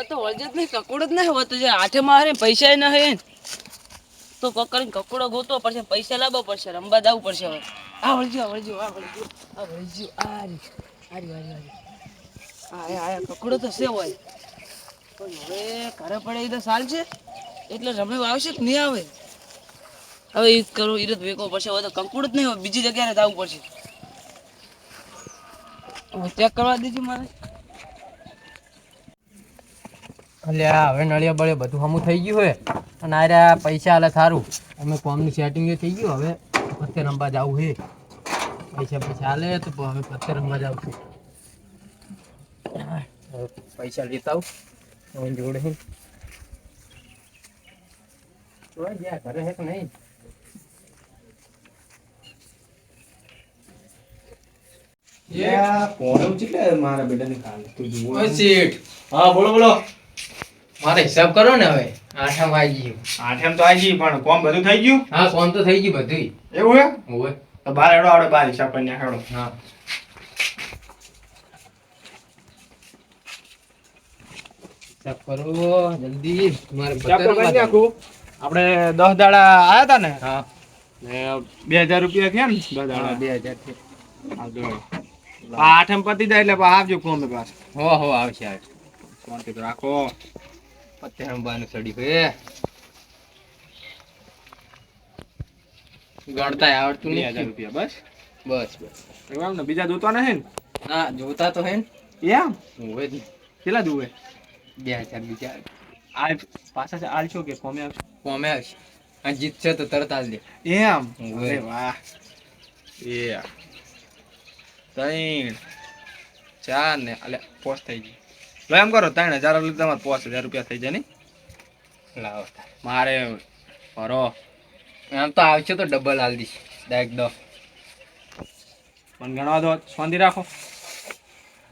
હવે તો વળજત નહીં કકડો જ નહીં હોતો જે હાથે મારે પૈસા ન હે તો કકડીને કકડો ગોતવો પડશે પૈસા લાવવા પડશે રમવા દાવું પડશે હવે. આ વળજો વળજો આ વળજો આ વળજો આ રી આ રી આ રી, આ કકડો તો છે હોય. પણ હવે ઘરે પડે એ તો સાલ છે. એટલે રમે આવશે કે નહીં આવે? હવે એ કરો જ વેકવો પડશે. હવે તો કંકુડ જ નહીં હોય બીજી જગ્યાએ જવું પડશે. હું ચેક કરવા દેજો મારે. અલ્યા હવે નળિયા બળે બધું હમું થઈ ગયું હોય અને આર્યા પૈસા આલે સારું અમે કોમનું સેટિંગ થઈ ગયું હવે પત્તે રમવા જવું હે. પૈસા પૈસા આલે તો હવે પત્તે રમવા જવું છે પૈસા લેતા આવું. હવે જોડે હે. ગયા ઘરે હે કે નહીં? ઓય શેઠ. હા બોલો બોલો. મારે હિસાબ કરો ને હવે. આઠમ આવી ગયું. આઠમ તો આવી ગયું પણ કોમ બધું થઈ ગયું? હા કોમ તો થઈ ગયું બધું એવું હે? હોય તો બાર હેડો આવડે બાર હિસાબ કરીને હેડો. હા. હિસાબ કરો જલ્દી. મારે આપણે દસ દાડા આવ્યા હતા ને? હા. બે હજાર રૂપિયા થયા ને? દસ દાડા. બે હજારથી. આ જો. પતી જાય એટલે આવજો કોમે પાછા. હો હો આવશે આવશે. રાખો. પત્તે રમવાનું સડી હે. ગણતા આવડતું બે હજાર રૂપિયા બસ? બસ બસ. એમ ને બીજા જોતા નહીં ને? જોતા તો હે ને. એમ? હોય જ કેટલા જોવે? બે હજાર બીજા. આ પાછા આલશો કે કોમે આવશો? કોમે આવશે. આ જીતશે તો તરત આલ દે. એમ. અરે વાહ. એ ત્રણ ચાર ને અલ્યા પોસ્ટ થઈ ગઈ. લો એમ કરો ત્રણ હજાર એટલે તમારે પાંચ હજાર રૂપિયા થઈ જાય ને? લાવો મારે ભરો. આમ તો આવશે તો ડબલ હાલ દઈશ. ડાયરેક્ટ દો. પણ ગણવા દો સોંધી રાખો.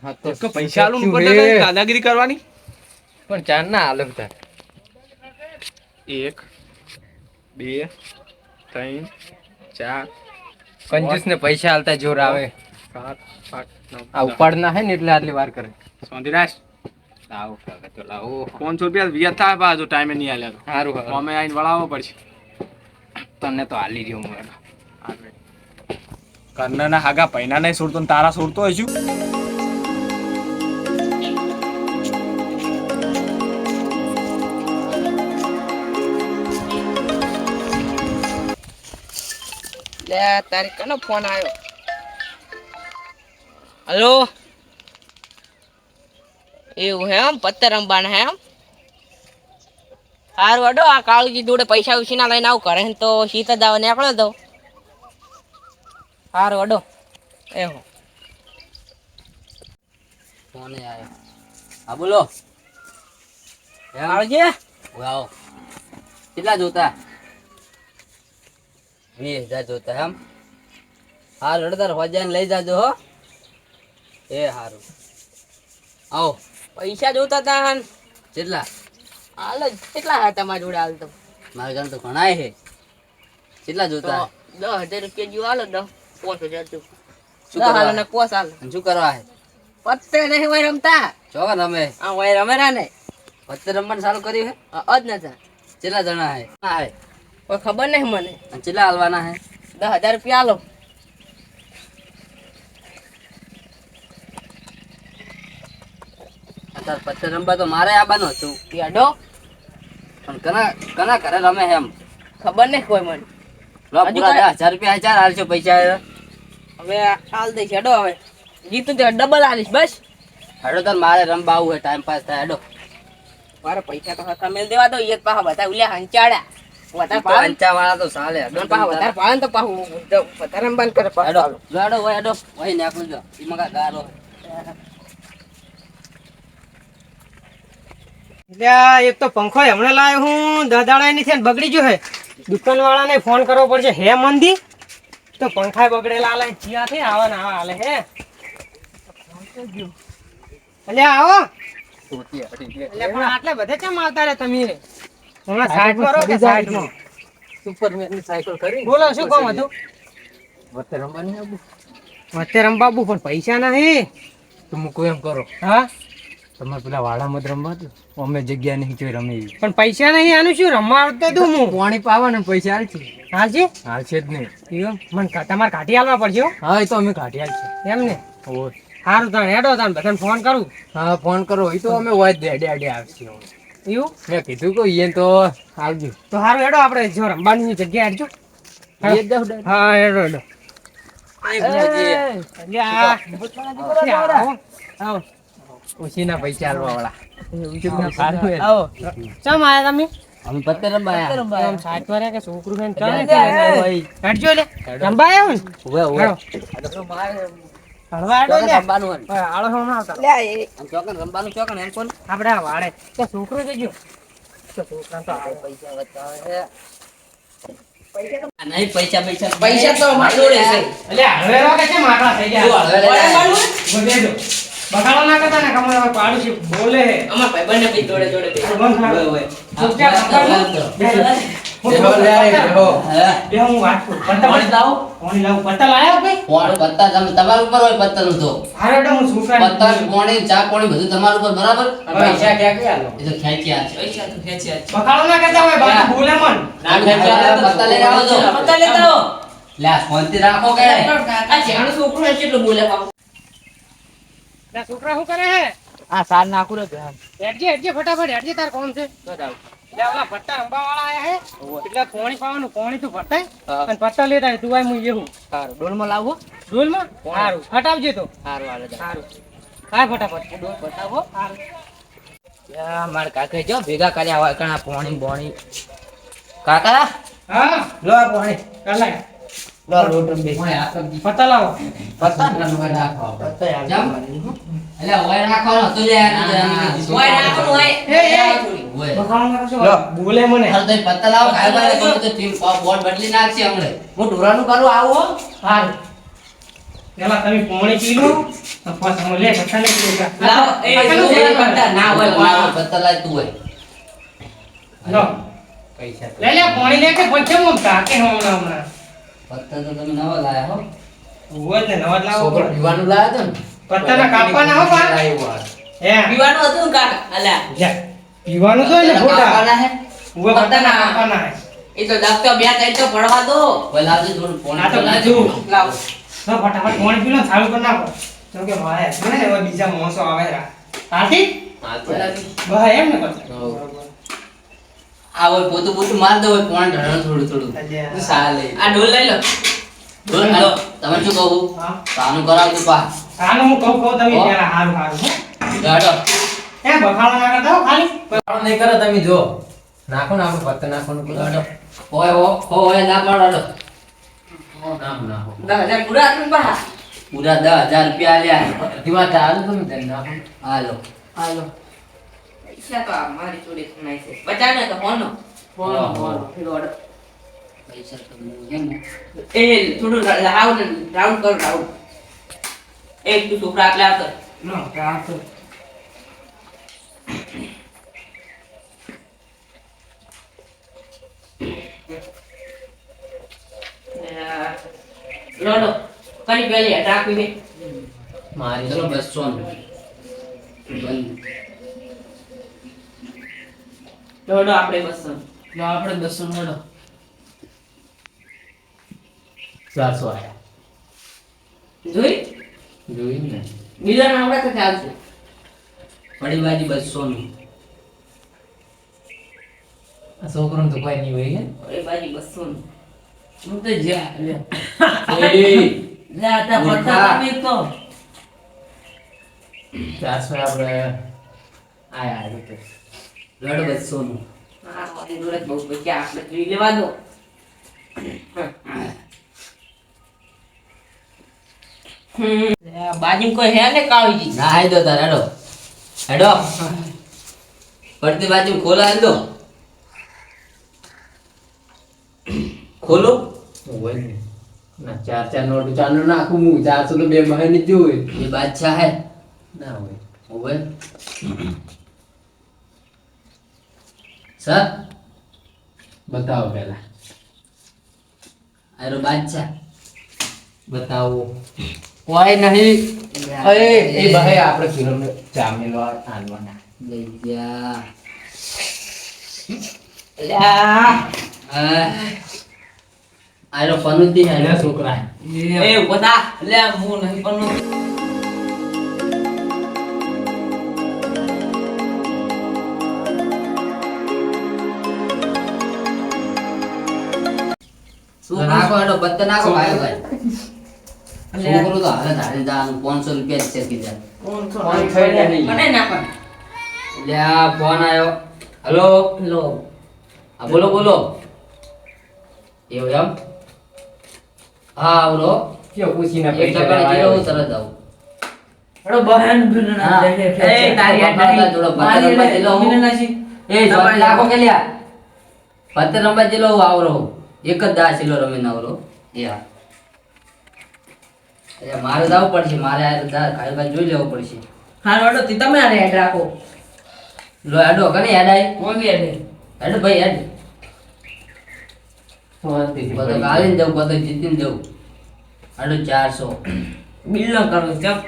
હા તો પૈસા આલું. દાદાગીરી કરવાની? પણ ચાર ના આલો તાર એક બે ત્રણ ચાર. કંજૂસ ને પૈસા હાલતા જોર આવે. સાત આઠ આ ઉપાડ ના હે ને એટલે આટલી વાર કરે. સોંધી રાખ. લાવો કાકા તો લાવો. પાંચસો રૂપિયા વ્યથા પાછો ટાઈમે નહીં આલ્યા તો. સારું હવે. અમે આઈને વળાવવો પડશે. તને તો હાલી રહ્યો હું એનો. કર્ણના હાગા પૈના નહીં છોડતો ને તારા છોડતો હજુ લે તારી કનો ફોન આવ્યો? હલો? એવું હે એમ પત્તર અંબાના એમ સારું અડો આ કાળુજી જોડે પૈસા ઉછીના લઈને આવું કરે તો શીત જ આવે નીકળો દો સારું અડો એવો ફોન આવ્યો હા બોલો? કાળુજી? આવો. કેટલા જોતા? વીસ હજાર જોતા એમ? હાર રડદાર હોજાને લઈ જાજો હો. એ સારું આવો. પૈસા જોતા તા હન. કેટલા? હાલ જ. કેટલા હતા તમારા જોડે હાલ તો? મારા ગામ તો ઘણા છે. કેટલા જોતા? દસ હજાર રૂપિયા જેવું હાલો દસ પાંચ હજાર શું હાલો કરવા ને પોસ હાલ. અને શું કરવા હે પત્તે નહીં હોય રમતા. ચોવા તમે આ હોય રમેરા ને. પત્તે રમવાનું ચાલુ કર્યું હે અજ જ નતા કેટલા જણા હે હા ખબર નહીં મને. કેટલા હાલવાના હે દસ હજાર રૂપિયા હાલો. અત્યારે પત્તે રમવા તો મારે આવવાનું હતું યાડો પણ કના કના ઘરે રમે એમ. ખબર નહીં કોઈ મને. લો પૂરા હજાર રૂપિયા હજાર હાલશો પૈસા હવે હાલ દઈશ હેડો હવે. જીતું તો ડબલ હાલીશ બસ. હેડો તાર મારે રમવા આવું છે ટાઈમ પાસ થાય હેડો. મારે પૈસા તો હતા મેલ દેવા દો એક પાછા બધા ઉલ્યા હંચાડા વધારે પાવન વાળા તો ચાલે હેડો પાછા વધારે પાવન તો પાછું વધારે બંધ કરે હેડો હેડો હોય હેડો વહી નાખું જો. કાંઈ ગારો. એટલે એક તો પંખો હમણાં લાવ્યો હું. દાદાળા ની થઈને બગડી ગયો હે. દુકાન વાળાને ફોન કરવો પડશે. હે મંદી? તો પંખા બગડેલા આલે ચિયા થી આવા ના આવા હાલે હે? એટલે આવો. એટલે પણ આટલે બધે કેમ આવતા રે તમે? હમણાં સાઈડ કરો કે સાઈડમાં સુપરમેનની સાયકલ કરી બોલો શું કામ હતું? વચ્ચે રમવાની આવું અત્યારે રમબાબુ પણ પૈસા નહીં. તો મૂકું એમ કરો. હા? તમારે પેલા વાળામાં જ રમવા દો. અમે જગ્યા નહીં જોઈ રમી પણ પૈસા નહીં આનું શું રમવા આવતો તું હું? પાણી પાવા ને પૈસા હાલશે હાલશે હાલ છે? જ નહીં. મને તમારે કાઢી હાલવા પડશે હો. એ તો અમે કાઢી હાલશે એમ ને. સારું તમે હેડો તમે બધાને ફોન કરું. હા ફોન કરો. એ તો અમે હોય જ ડે ડે આવશે એવું? મેં કીધું કે એ તો આવજો. તો સારું હેડો આપણે જો રમવાની જગ્યા હેડજો. હા હેડો હેડો આવો, આવો. પૈસા આલવા વાળા. આવો. ચમ આયા તમે? અમે પત્તે રંબાયા રંબાયા આમ સાત વાગ્યા કે છોકરું છે ને ચમ હેડો, હેડો. લે રંબાયા આવ્યો ઓવે ઓવે હેડો. હળવા હેડો લે. રમવાનું આળો હમણાં આવતા. આમ ચોકન રમવાનું ચોકન એમ કોણ? આપણે આ તો છોકરો જજો તો છોકરા તો આવે. નહીં પૈસા પૈસા. પૈસા તો અમારી જોડે છે. અલ્યા હળવેરો કે કેમ આકડા થઈ ગયા. હવે મારું. બગાડો ના કરતા ને કમળ હવે છે બોલે હે અમાર ભાઈબંધને બી જોડે જોડે બે. બંધ કર. ઓય, ઓય. ચૂપચાપ પકડ. બેસો. હું બેહો લે, બેહો. હા. બે હું વાત કરું. પત્તા પાણી લાવો પાણી લાવું. પત્તા લાયા કઈ? કોણ પત્તા તમે તમારા ઉપર હોય પત્તાનું તો હારો તો હું છોકરાને પત્તા પાણી ચા પાણી બધું તમારા બરાબર પૈસા ક્યાં ક્યાં આલો એ તો ખેંચ્યા છે પૈસા તો ખેંચ્યા છે. બગાડો ના કરતા હોય શાંતિ રાખો કે છોકરું કેટલું બોલે. ના છોકરા શું કરે હે? આ સાર નાખું રે બેન. હેડજે હેડજે ફટાફટ હેડજે તાર કોણ છે? લે ઓલા પત્તા રંબા વાળા આયા હે. એટલે પાણી પાવાનું પાણી તું હા. અને પત્તા લેતા તું આય હું એવું સારું, ડોલમાં લાવો. ડોલમાં? સારું ફટાવજે તો. સારું હાલે સારું કાય ફટાફટ. ડોલ બતાવો સારું મારા કાકા જો ભેગા કર્યા હોય કણા પોણી બોણી. કાકા? હા? લો આ પોણી. લો લોટ બે પત્તા લાવો પત્તા ઓય રાખો પત્તા યાર. જમ. એટલે ઓય રાખવાનો તો લે ઓય નાખવાનું હોય. એ, એ. ઓય કરશો. બોલે મને હાલ તો પત્તા લાવો ખાય બારે તો તો ટીમ બોર્ડ બદલી નાખશે હમણે હું ઢોરાનું કરું આવો સારું પેલા તમે પાણી પી લો તો પછી હું લે પત્તા લઈ લાવો એ રાખો. પત્તા ના હોય પત્તા લાય તું હોય લો પૈસા લે લે પાણી લે કે પછી હું કાકે હમણાં હમણાં પત્તા તો તમે નવા લાયા હો. હોય ને નવા લાવો છોકરો પીવાનું લાવ્યો તો ને? પત્તાના કાપવાના હો આ. હે. પીવાનું હતું ને કાકા? અલ્યા લે પીવાનું તો એટલે ફોટા. કાપવાના હે? ઊભો પત્તાના. કાપવાના હે. એ તો દબકા બે ત્રણ તો પડવા દો. ઓય લાવજો થોડું આ તો પાણી બધું. લાવો. તો ફટાફટ પાણી પીલો ચાલુ કરી નાખો. તો કે મારે મને બીજા મોસો આવે રા. આથી હા તો. એમ ને પછી. આ હોય પોતું પોતું માર દો કોણ ઢળણ થોડું થોડું? સારું ચાલે આ ઢોલ લઈ લો. ઢોલ હાલો, તમે શું કહું? હા. સાનું તું પા. સાનું હું કહું કહું તમે. પેલા હારું હારું ગાડો. એ બખાડો ના કરતા ખાલી. બખાડો નહીં કરો તમે જો. નાખો નાખો આપણે પત્તા નાખવાનું ગાડો. ઓય ઓ હો હોય ના પાડો નામ નાખો. પૂરા દસ હજાર રૂપિયા લ્યા દિમાગ ચાલુ તમે નાખો હાલો. હાલો. મારી જોડે સુનાય છે બચાવ ને તો ફોન નો ફોન હા, ફોન હા. પેલો order. પૈસા તો એમ એ થોડું રાઉન્ડ રાઉન્ડ કરો રાઉન્ડ એક તું છોકરા આટલે આવતો નો આ તો લો લો બસો દોડો આપણે બસો લો આપણે બસો દોડો ચારસો આયા. જોઈ? જોઈ ને? બીજા ના આવડે તો ચાલશે. પડી બાજી બસો નું. આ છોકરોને તો કોઈ નહીં હોય પડી બાજી બસો નું. હું તો જ્યાં લે એ લે આ તા પત્તા તમે તો. ચારસો આપણે આયા રીતે રડ બસો નું હા બહુ પછી આપણે જોઈ લેવા દો બાજુ કોઈ હે ને કાળજી? ના હાઈ દો તાર હેડો. હેડો. પડતી બાજુ ખોલા હેલ દો ખોલો હોય ને. ના ચાર ચાર નોટ ચાંદો નાખું હું. ચારસો તો બે બહેન જ જોવે એ બાદશાહ હે. ના હોય. હોવે સર? બતાવો પહેલા. આરો બાદશાહ. બતાવો. કોઈ નહીં. અરે એ ભાઈ આપણે ફિલ્મ ચામેલો આનવાના લઈ ગયા લ્યા થી એટલે આયરો છોકરા. એ બધા લે હું નહીં પણ નાખો હેડો બત્ત નાખો ભાઈ ભાઈ. છોકરો તો હાલે ધારે દાન 500 રૂપિયા જ છે કીધા ફોન થઈ નહીં. મને ના પણ. એટલે ફોન આવ્યો હલો? હલો. હા બોલો બોલો. એવું એમ? હા આવરો પૂછીને પૈસા. તરત આવું. અરે બહેન બિન ના હા. દે દે એ, તારી જોડો મારી જેલો હું. એ જોતી રાખો કે લ્યા પત્તર રમવા જેલો હું આવરો. એક જ દા છેલ્લો રમીને આવરો યા એટલે મારે જવું પડશે મારે આ દા ખાઈ ખાઈ જોઈ લેવું પડશે. હા વાડો તી તમે આને હેડ રાખો. લો હેડો કને હેડ આય? કોણ હેડ હેડ ભાઈ હેડ બધો ગાલીને જવું બધો જીતીને જવું હેડો ચારસો. બિલ ન કરો જપ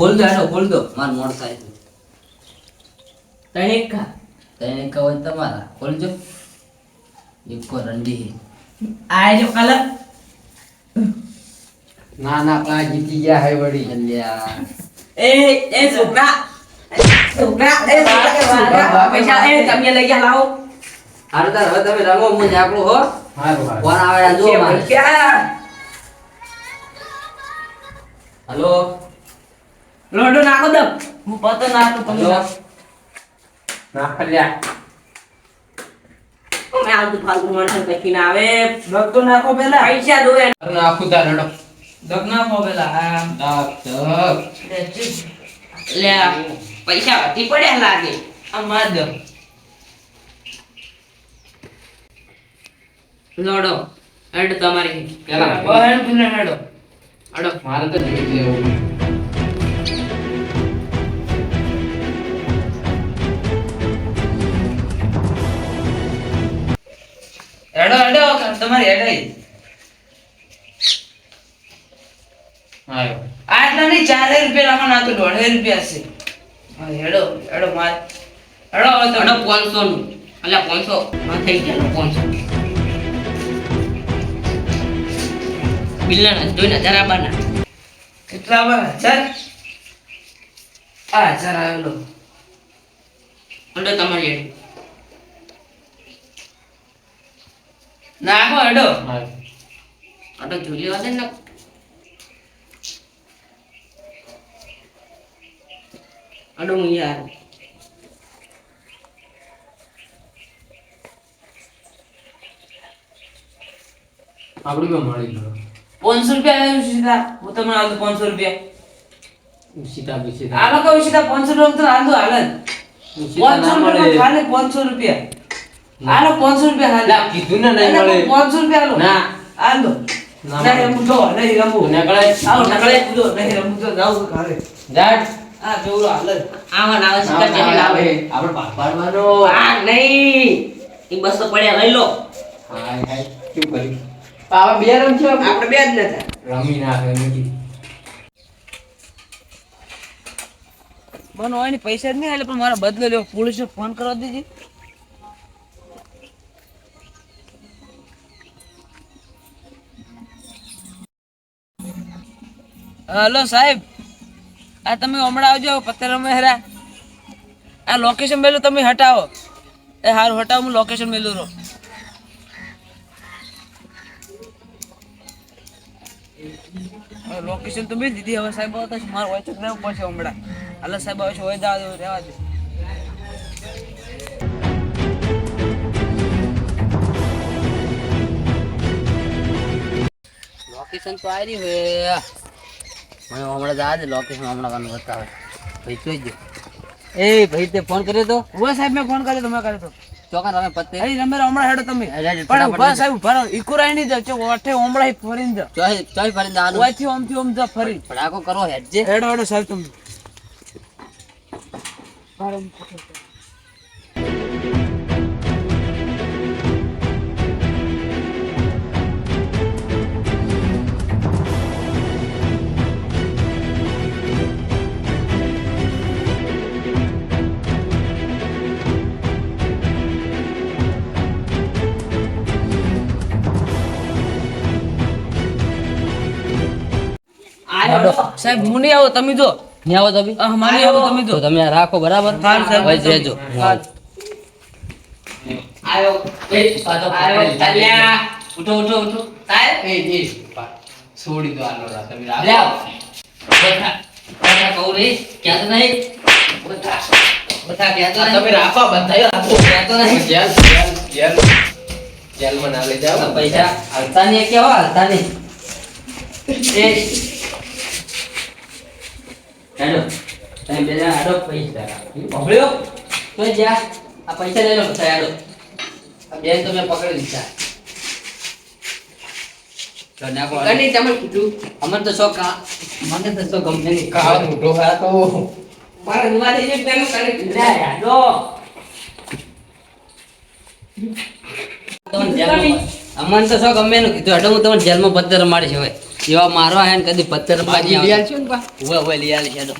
ખોલ દો હેડો ખોલ દો. માર મોડ થાય છે. તને એક તને કહો તમારા. ખોલજો એકો રંડી આ જો કલર ના ના પા જીતી ગયા હે વડી જલ્યા એ એ છોકરા. છોકરા એ છોકરા પૈસા એ તમે લઈ ગયા લાવો. હારું તાર હવે તમે રમો હું જાકડું હો. હારું હારું. કોણ આવે જો મારે. હલો. લોડો નાખો દમ હું પતો નાખું તમે નાખો. ના ફલ્યા અમે આવતું ફાલતુ માણસ પછી ના આવે. દગ તો નાખો પેલા. પૈસા દો નાખું તાર હેડો. દગ નાખો પેલા. આ તક તક લે આ પૈસા વધી પડ્યા લાગે. આ માર દો. લોડો. હેડ તમારી. પેલા. હેડો. હેડો. મારે તો લેવું. હેડો હેડો તમારી હેડાઈ આયો. આટલા નહીં ચારે રૂપિયા રાખો ના તો દોઢે રૂપિયા છે. હા, હેડો હેડો માર. હેડો હવે તો હેડો પાંચસો નું. અલ્યા પાંચસો. હા થઈ ગયા પાંચસો. બિલ્લા જોઈને જરા બાના. કેટલા આવે હજાર? આ હજાર આવેલો. હેડો તમારી નાખો અડો. અડો ઝૂલ્યો હશે ને અડો હું યાર. આપડી માં મળી ગયો. પાંચસો રૂપિયા આવ્યું સીધા હું તમને આલું પાંચસો રૂપિયા. સીતા બી આલો કહું સીધા પાંચસો રૂપિયા તો આલુ હાલે. પાંચસો રૂપિયા ખાલી પાંચસો રૂપિયા. આલો પાંચસો રૂપિયા હાલે. લા, કીધું ને નહીં મળે. પાંચસો રૂપિયા આલો ના. આલો ના નહીં. રમવું જો નહીં રમવું નકળે. આવો નકળે. કૂદો નહીં રમવું જો જાવ ઘરે. જાટ આ જોરો હાલે આવા ના આવે સીધા ચેનલ આવે. આપણે ભાગ પાડવાનો. આ નહીં. એ બસો પડ્યા લઈ લો. હાય હાય. કેમ કર્યું? આવા બે રમ છે આપણે બે જ નતા રમી નાખે નથી. બનો હોય ને પૈસા જ નહીં એટલે પણ મારા બદલે લેવો પોલીસને ફોન કરવા દેજે હલો સાહેબ. આ તમે હમણાં આવજો પથ્થર અમે હેરા આ લોકેશન મેલું તમે હટાવો. એ હારું, હટાવો, હું લોકેશન મેલું રહો. લોકેશન તો મેં દીધી. હવે સાહેબ, આવતા મારે હોય તો રહેવું પડશે હમણાં. હાલ સાહેબ આવે છે હોય જવા રહેવા દે. લોકેશન તો આવી રહ્યું મને હમણાં જા આજે લોકેશન હમણાં વાનું બતાવે. ભાઈ જોઈ જો એ ભાઈ તે ફોન કર્યો તો? ઊભા સાહેબ મેં ફોન કર્યો તો મેં કર્યો તો. ચોકા તમે પતે એ રમે હમણાં હેડો તમે. પણ ઊભા સાહેબ ઊભા રહો. ઈકુરાઈ નહીં જાવ ચો ઓઠે હમણાં ફરીને જાવ ચોય ચોય ફરી દાનું ઓયથી ઓમથી ઓમ જા ફરી. ફડાકો કરો હેડજે. હેડો હેડો સાહેબ તમે. સાહેબ હું નહીં આવો તમે જો. નહીં આવો તમે મારી આવો તમે જો. તમે રાખો બરાબર? ભાઈ જજો હું. આવું. એ, પાછો પકડી. ઉઠો ઉઠો ઉઠો. છોડી દો આનો રા તમે લે આવો. બેઠા. બેઠા કહું રે. ક્યાં તો નહીં? બેઠા. બેઠા ક્યાં તો તમે રાખો બધાય રાખો. ક્યાં તો નહીં. Jail jail jail. જેલમાં ના લઈ જાઓ. પૈસા હાલતા નહીં કેવા હાલતા નહીં? એ હેડો તમે બે જણા આડો પૈસા ભભળ્યો તો જા આ પૈસા લઈ લો બધા આ બેન તો મેં પકડી દીધા કની તમે કીધું. અમને તો શોખ મને તો શોખ ગમે નહીં. કાળ મોટો હા તો. મારા પેલું કરી અમને તો શોખ ગમે એનું કીધું. હેડો હું તમને જેલમાં પત્તર રમાડીશ હવે. એવા મારવા હે ને કદી પથ્થર નહીં આવતા. છો ને બા ઊભા ઊભા લઈ હેડો